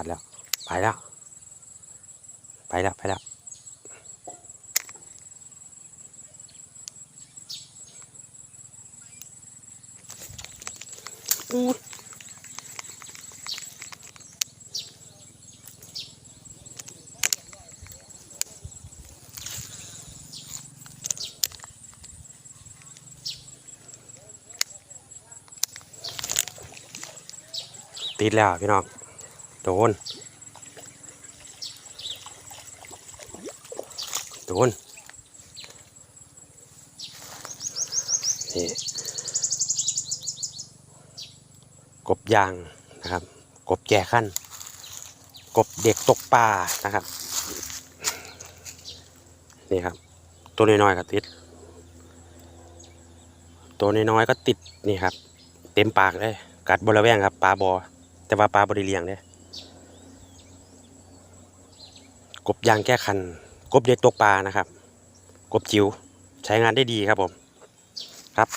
ขาดแล้ว ไปแล้ว ไปแล้ว ไปแล้วอู้ติดแล้วพี่น้อง โดน โดน นี่ กบยางนะครับ กบแก่ขั้น กบเด็กตกปลานะครับ นี่ครับ ตัวน้อยๆก็ติด ตัวน้อยๆก็ติด นี่ครับ เต็มปากเลย กัดบริเวณครับปลาบอแต่ว่าปลาบริเลียงเนี่ย กบยางแก้คัน กบเด็กตกปลานะครับ กบจิ๋วใช้งานได้ดีครับผม ครับ